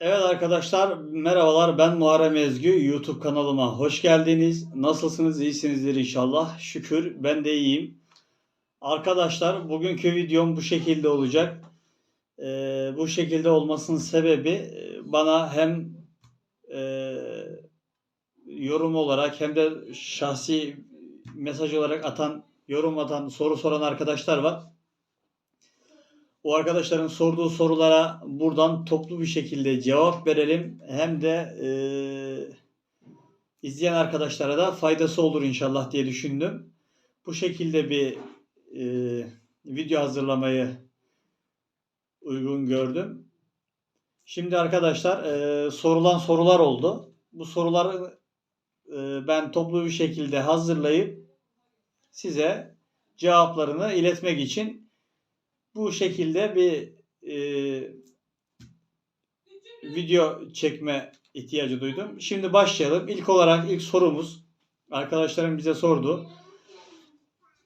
Evet arkadaşlar merhabalar ben Muharrem Ezgü YouTube kanalıma hoş geldiniz. Nasılsınız iyisinizdir inşallah. Şükür ben de iyiyim. Arkadaşlar bugünkü videom bu şekilde olacak. Ee, bu şekilde olmasının sebebi e, bana hem e, yorum olarak hem de şahsi mesaj olarak atan yorum atan soru soran arkadaşlar var. O arkadaşların sorduğu sorulara buradan toplu bir şekilde cevap verelim. Hem de e, izleyen arkadaşlara da faydası olur inşallah diye düşündüm. Bu şekilde bir e, video hazırlamayı uygun gördüm. Şimdi arkadaşlar e, sorulan sorular oldu. Bu soruları e, ben toplu bir şekilde hazırlayıp size cevaplarını iletmek için bu şekilde bir e, video çekme ihtiyacı duydum. Şimdi başlayalım. İlk olarak ilk sorumuz arkadaşlarım bize sordu.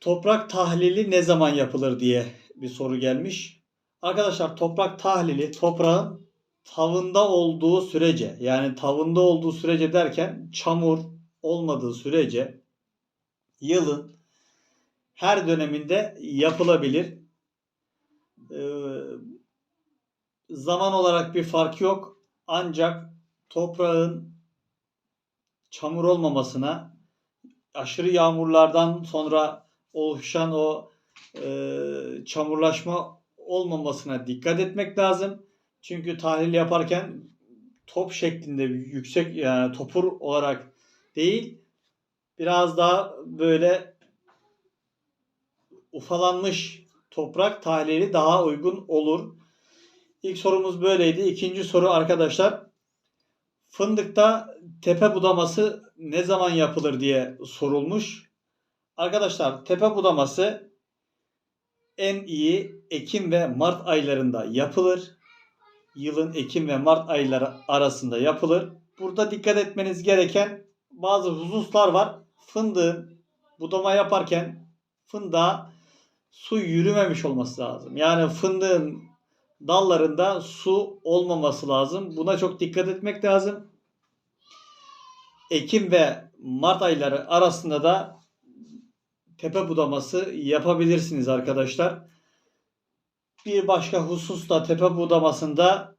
Toprak tahlili ne zaman yapılır diye bir soru gelmiş. Arkadaşlar toprak tahlili toprağın tavında olduğu sürece yani tavında olduğu sürece derken çamur olmadığı sürece yılın her döneminde yapılabilir. Ee, zaman olarak bir fark yok. Ancak toprağın çamur olmamasına, aşırı yağmurlardan sonra oluşan o e, çamurlaşma olmamasına dikkat etmek lazım. Çünkü tahlil yaparken top şeklinde yüksek yani topur olarak değil biraz daha böyle ufalanmış toprak tahlili daha uygun olur. İlk sorumuz böyleydi. İkinci soru arkadaşlar. Fındıkta tepe budaması ne zaman yapılır diye sorulmuş. Arkadaşlar tepe budaması en iyi Ekim ve Mart aylarında yapılır. Yılın Ekim ve Mart ayları arasında yapılır. Burada dikkat etmeniz gereken bazı hususlar var. Fındığın budama yaparken fındığa su yürümemiş olması lazım. Yani fındığın dallarında su olmaması lazım. Buna çok dikkat etmek lazım. Ekim ve Mart ayları arasında da tepe budaması yapabilirsiniz arkadaşlar. Bir başka husus da tepe budamasında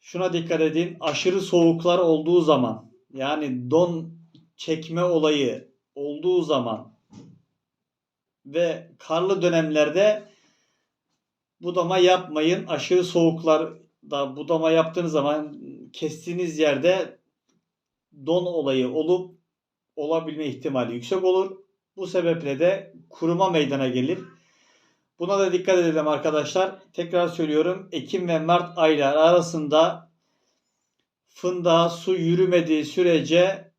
şuna dikkat edin. Aşırı soğuklar olduğu zaman yani don çekme olayı olduğu zaman ve karlı dönemlerde budama yapmayın. Aşırı soğuklarda budama yaptığınız zaman kestiğiniz yerde don olayı olup olabilme ihtimali yüksek olur. Bu sebeple de kuruma meydana gelir. Buna da dikkat edelim arkadaşlar. Tekrar söylüyorum. Ekim ve Mart ayları arasında fındığa su yürümediği sürece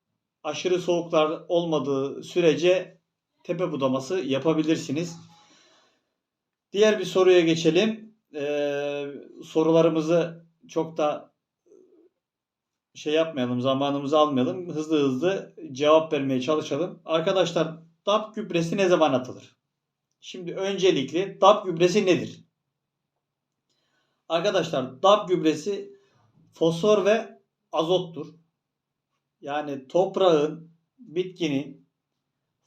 aşırı soğuklar olmadığı sürece tepe budaması yapabilirsiniz. Diğer bir soruya geçelim. Ee, sorularımızı çok da şey yapmayalım, zamanımızı almayalım. Hızlı hızlı cevap vermeye çalışalım. Arkadaşlar DAP gübresi ne zaman atılır? Şimdi öncelikle DAP gübresi nedir? Arkadaşlar DAP gübresi fosfor ve azottur. Yani toprağın, bitkinin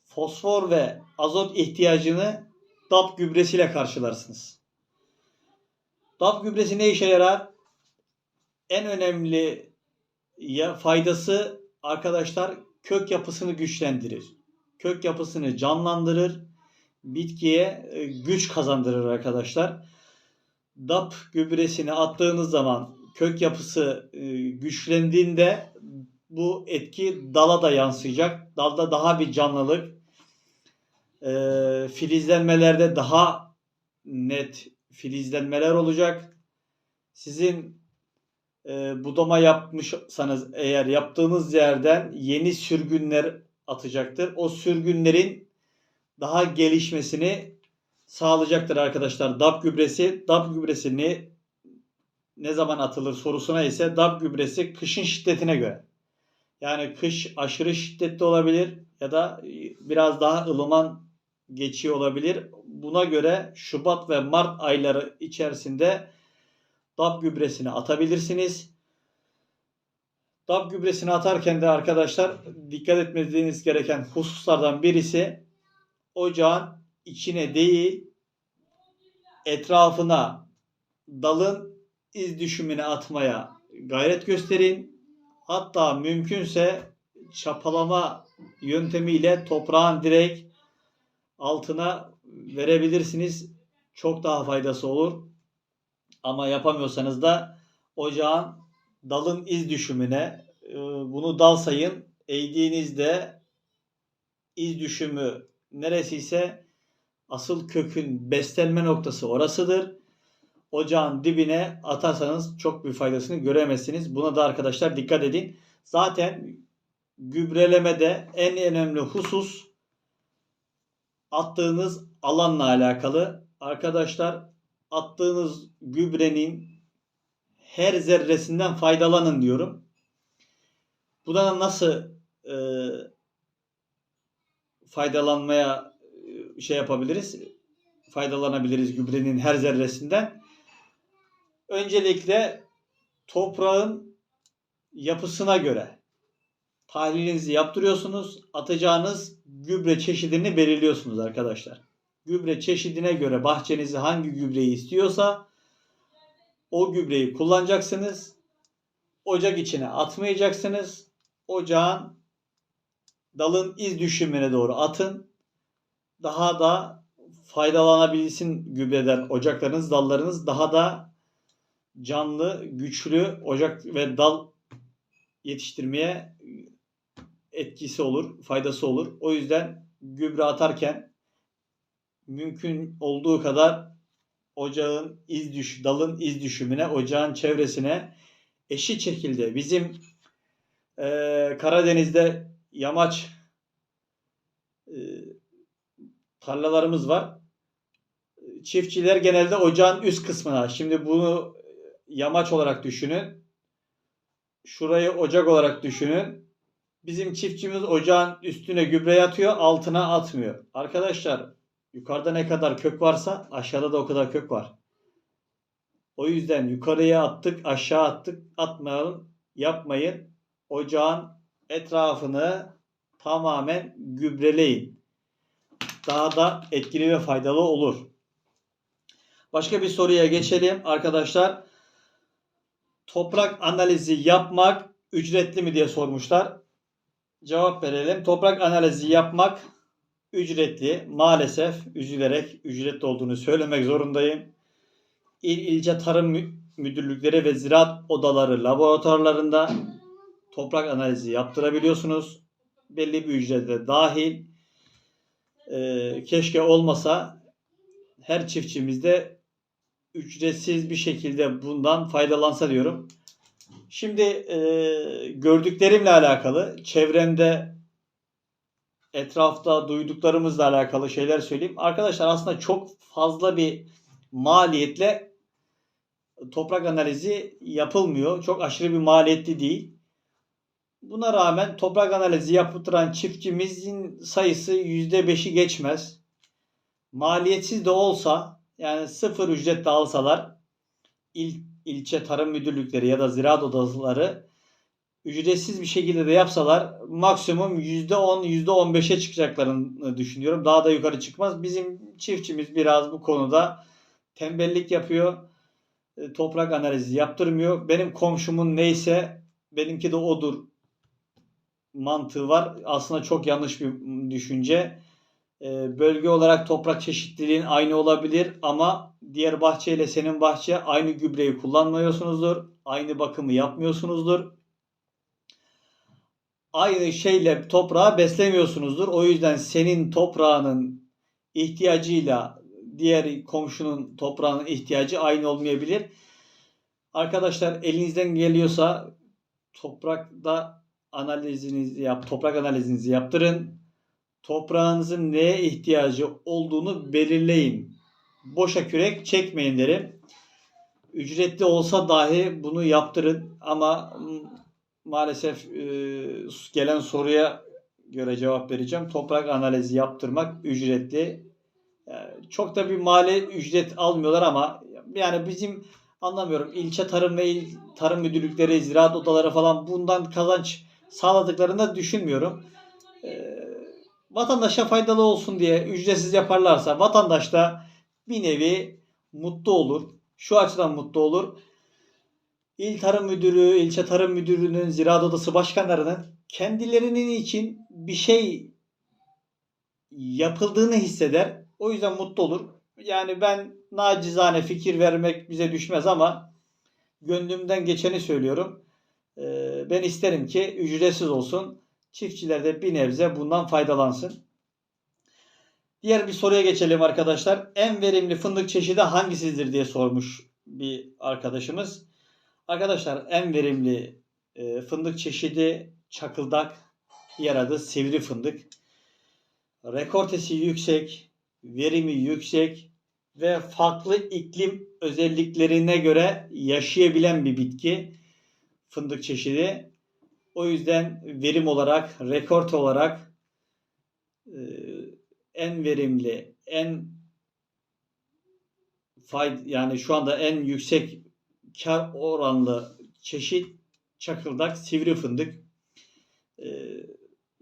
fosfor ve azot ihtiyacını DAP gübresiyle karşılarsınız. DAP gübresi ne işe yarar? En önemli faydası arkadaşlar kök yapısını güçlendirir. Kök yapısını canlandırır. Bitkiye e, güç kazandırır arkadaşlar. DAP gübresini attığınız zaman kök yapısı e, güçlendiğinde bu etki dala da yansıyacak. Dalda daha bir canlılık, e, filizlenmelerde daha net filizlenmeler olacak. Sizin e, budama yapmışsanız eğer yaptığınız yerden yeni sürgünler atacaktır. O sürgünlerin daha gelişmesini sağlayacaktır arkadaşlar. DAP gübresi, DAP gübresini ne zaman atılır sorusuna ise DAP gübresi kışın şiddetine göre. Yani kış aşırı şiddetli olabilir ya da biraz daha ılıman geçiyor olabilir. Buna göre Şubat ve Mart ayları içerisinde DAP gübresini atabilirsiniz. DAP gübresini atarken de arkadaşlar dikkat etmeniz gereken hususlardan birisi ocağın içine değil etrafına dalın iz düşümünü atmaya gayret gösterin. Hatta mümkünse çapalama yöntemiyle toprağın direkt altına verebilirsiniz. Çok daha faydası olur. Ama yapamıyorsanız da ocağın dalın iz düşümüne e, bunu dal sayın. Eğdiğinizde iz düşümü neresiyse asıl kökün beslenme noktası orasıdır. Ocağın dibine atarsanız çok bir faydasını göremezsiniz. Buna da arkadaşlar dikkat edin. Zaten gübrelemede en önemli husus attığınız alanla alakalı. Arkadaşlar attığınız gübrenin her zerresinden faydalanın diyorum. Buna nasıl e, faydalanmaya e, şey yapabiliriz? Faydalanabiliriz gübrenin her zerresinden. Öncelikle toprağın yapısına göre tahlilinizi yaptırıyorsunuz. Atacağınız gübre çeşidini belirliyorsunuz arkadaşlar. Gübre çeşidine göre bahçenizi hangi gübreyi istiyorsa o gübreyi kullanacaksınız. Ocak içine atmayacaksınız. Ocağın dalın iz düşümüne doğru atın. Daha da faydalanabilsin gübreden ocaklarınız, dallarınız daha da canlı, güçlü ocak ve dal yetiştirmeye etkisi olur, faydası olur. O yüzden gübre atarken mümkün olduğu kadar ocağın iz düş, dalın iz düşümüne, ocağın çevresine eşit şekilde bizim e, Karadeniz'de yamaç e, tarlalarımız var. Çiftçiler genelde ocağın üst kısmına. Şimdi bunu yamaç olarak düşünün. Şurayı ocak olarak düşünün. Bizim çiftçimiz ocağın üstüne gübre atıyor, altına atmıyor. Arkadaşlar yukarıda ne kadar kök varsa aşağıda da o kadar kök var. O yüzden yukarıya attık, aşağı attık, atmayalım, yapmayın. Ocağın etrafını tamamen gübreleyin. Daha da etkili ve faydalı olur. Başka bir soruya geçelim arkadaşlar. Toprak analizi yapmak ücretli mi diye sormuşlar. Cevap verelim. Toprak analizi yapmak ücretli. Maalesef üzülerek ücretli olduğunu söylemek zorundayım. İl ilçe tarım müdürlükleri ve ziraat odaları laboratuvarlarında toprak analizi yaptırabiliyorsunuz. Belli bir ücrete dahil. Ee, keşke olmasa her çiftçimizde ücretsiz bir şekilde bundan faydalansa diyorum. Şimdi e, gördüklerimle alakalı, çevremde etrafta duyduklarımızla alakalı şeyler söyleyeyim. Arkadaşlar aslında çok fazla bir maliyetle toprak analizi yapılmıyor. Çok aşırı bir maliyetli değil. Buna rağmen toprak analizi yaptıran çiftçimizin sayısı %5'i geçmez. Maliyetsiz de olsa yani sıfır ücret de alsalar il, ilçe tarım müdürlükleri ya da ziraat odaları ücretsiz bir şekilde de yapsalar maksimum %10 %15'e çıkacaklarını düşünüyorum. Daha da yukarı çıkmaz. Bizim çiftçimiz biraz bu konuda tembellik yapıyor. E, toprak analizi yaptırmıyor. Benim komşumun neyse benimki de odur mantığı var. Aslında çok yanlış bir düşünce. Ee, bölge olarak toprak çeşitliliğin aynı olabilir ama diğer bahçe ile senin bahçe aynı gübreyi kullanmıyorsunuzdur. Aynı bakımı yapmıyorsunuzdur. Aynı şeyle toprağı beslemiyorsunuzdur. O yüzden senin toprağının ihtiyacıyla diğer komşunun toprağının ihtiyacı aynı olmayabilir. Arkadaşlar elinizden geliyorsa toprakta analizinizi yap, toprak analizinizi yaptırın. Toprağınızın neye ihtiyacı olduğunu belirleyin. Boşa kürek çekmeyin derim. Ücretli olsa dahi bunu yaptırın ama maalesef e, gelen soruya göre cevap vereceğim. Toprak analizi yaptırmak ücretli. Yani çok da bir mali ücret almıyorlar ama yani bizim anlamıyorum. İlçe tarım ve il tarım müdürlükleri, ziraat odaları falan bundan kazanç sağladıklarını da düşünmüyorum. Vatandaşa faydalı olsun diye ücretsiz yaparlarsa vatandaş da bir nevi mutlu olur. Şu açıdan mutlu olur. İl Tarım Müdürü, ilçe Tarım Müdürlüğü'nün, ziraat odası başkanlarının kendilerinin için bir şey yapıldığını hisseder. O yüzden mutlu olur. Yani ben nacizane fikir vermek bize düşmez ama gönlümden geçeni söylüyorum. Ee, ben isterim ki ücretsiz olsun. Çiftçiler de bir nebze bundan faydalansın. Diğer bir soruya geçelim arkadaşlar. En verimli fındık çeşidi hangisidir diye sormuş bir arkadaşımız. Arkadaşlar en verimli e, fındık çeşidi çakıldak, diğer adı sivri fındık. Rekortesi yüksek, verimi yüksek ve farklı iklim özelliklerine göre yaşayabilen bir bitki fındık çeşidi. O yüzden verim olarak, rekort olarak e, en verimli, en fayda yani şu anda en yüksek kar oranlı çeşit çakıldak sivri fındık. E,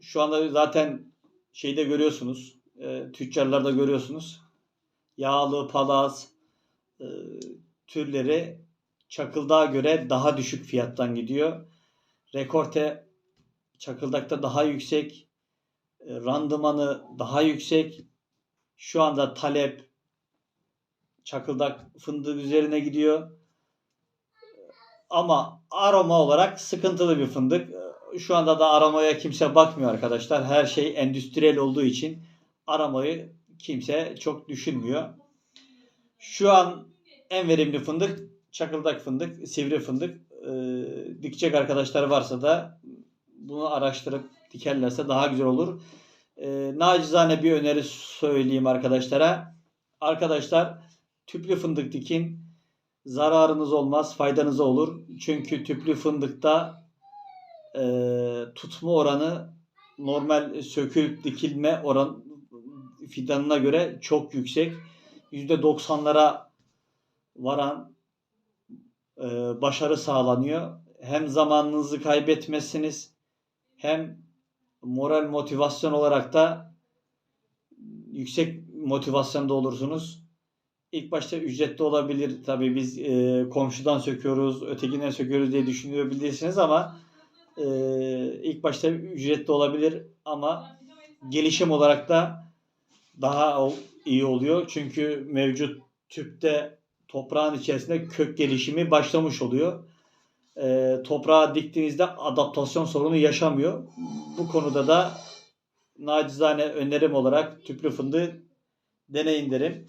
şu anda zaten şeyde görüyorsunuz, e, tüccarlarda görüyorsunuz. Yağlı, palaz türleri çakıldağa göre daha düşük fiyattan gidiyor. Rekorte çakıldakta daha yüksek, e, randımanı daha yüksek. Şu anda talep çakıldak fındık üzerine gidiyor. Ama aroma olarak sıkıntılı bir fındık. Şu anda da aramaya kimse bakmıyor arkadaşlar. Her şey endüstriyel olduğu için aramayı kimse çok düşünmüyor. Şu an en verimli fındık çakıldak fındık, sivri fındık. Ee, dikecek arkadaşlar varsa da bunu araştırıp dikerlerse daha güzel olur. Ee, nacizane bir öneri söyleyeyim arkadaşlara. Arkadaşlar tüplü fındık dikin. Zararınız olmaz, faydanız olur. Çünkü tüplü fındıkta e, tutma oranı normal sökülüp dikilme oran fidanına göre çok yüksek. %90'lara varan e, başarı sağlanıyor. Hem zamanınızı kaybetmezsiniz hem moral motivasyon olarak da yüksek motivasyonda olursunuz. İlk başta ücretli olabilir. Tabii biz e, komşudan söküyoruz, ötekinden söküyoruz diye düşünebilirsiniz ama e, ilk başta ücretli olabilir ama gelişim olarak da daha iyi oluyor. Çünkü mevcut tüpte toprağın içerisinde kök gelişimi başlamış oluyor. E, toprağa diktiğinizde adaptasyon sorunu yaşamıyor. Bu konuda da nacizane önerim olarak tüplü fındığı deneyin derim.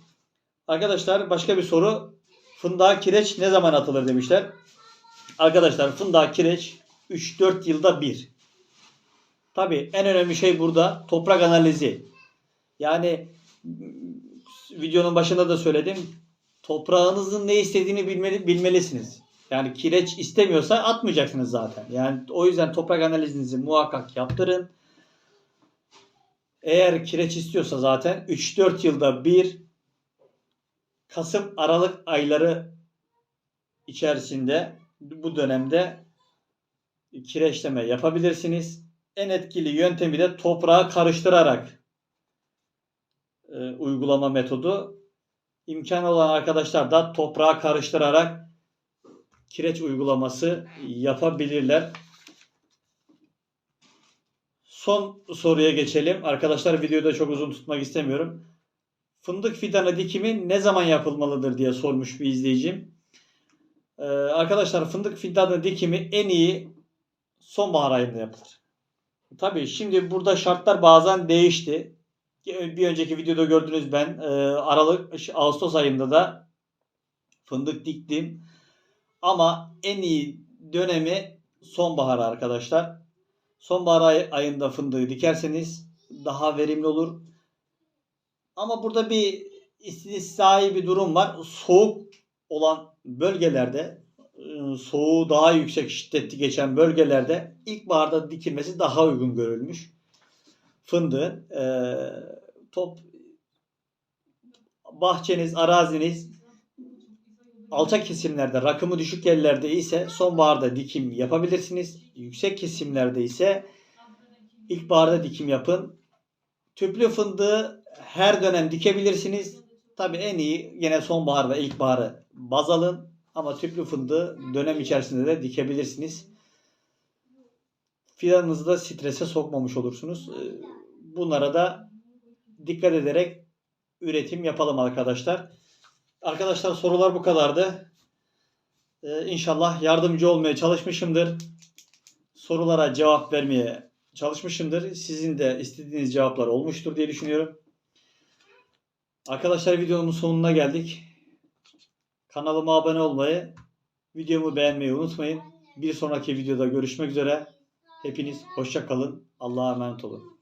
Arkadaşlar başka bir soru. Fındığa kireç ne zaman atılır demişler. Arkadaşlar fındığa kireç 3-4 yılda bir. Tabi en önemli şey burada toprak analizi. Yani videonun başında da söyledim. Toprağınızın ne istediğini bilmeli, bilmelisiniz. Yani kireç istemiyorsa atmayacaksınız zaten. Yani o yüzden toprak analizinizi muhakkak yaptırın. Eğer kireç istiyorsa zaten 3-4 yılda bir Kasım Aralık ayları içerisinde bu dönemde kireçleme yapabilirsiniz. En etkili yöntemi de toprağı karıştırarak e, uygulama metodu. İmkan olan arkadaşlar da toprağı karıştırarak kireç uygulaması yapabilirler. Son soruya geçelim. Arkadaşlar videoyu da çok uzun tutmak istemiyorum. Fındık fidanı dikimi ne zaman yapılmalıdır diye sormuş bir izleyicim. Ee, arkadaşlar fındık fidanı dikimi en iyi sonbahar ayında yapılır. Tabii şimdi burada şartlar bazen değişti. Bir önceki videoda gördünüz ben e, Aralık Ağustos ayında da fındık diktim. Ama en iyi dönemi sonbahar arkadaşlar. Sonbahar ayında fındığı dikerseniz daha verimli olur. Ama burada bir istisnai bir durum var. Soğuk olan bölgelerde e, soğuğu daha yüksek şiddetli geçen bölgelerde ilkbaharda dikilmesi daha uygun görülmüş. Fındığın e, top bahçeniz, araziniz alçak kesimlerde rakımı düşük yerlerde ise sonbaharda dikim yapabilirsiniz. Yüksek kesimlerde ise ilkbaharda dikim yapın. Tüplü fındığı her dönem dikebilirsiniz. Tabii en iyi yine sonbahar ve ilkbaharı baz alın. Ama tüplü fındığı dönem içerisinde de dikebilirsiniz. Fidanınızı da strese sokmamış olursunuz. Bunlara da dikkat ederek üretim yapalım arkadaşlar. Arkadaşlar sorular bu kadardı. Ee, inşallah yardımcı olmaya çalışmışımdır. Sorulara cevap vermeye çalışmışımdır. Sizin de istediğiniz cevaplar olmuştur diye düşünüyorum. Arkadaşlar videomun sonuna geldik. Kanalıma abone olmayı, videomu beğenmeyi unutmayın. Bir sonraki videoda görüşmek üzere. Hepiniz hoşça kalın. Allah'a emanet olun.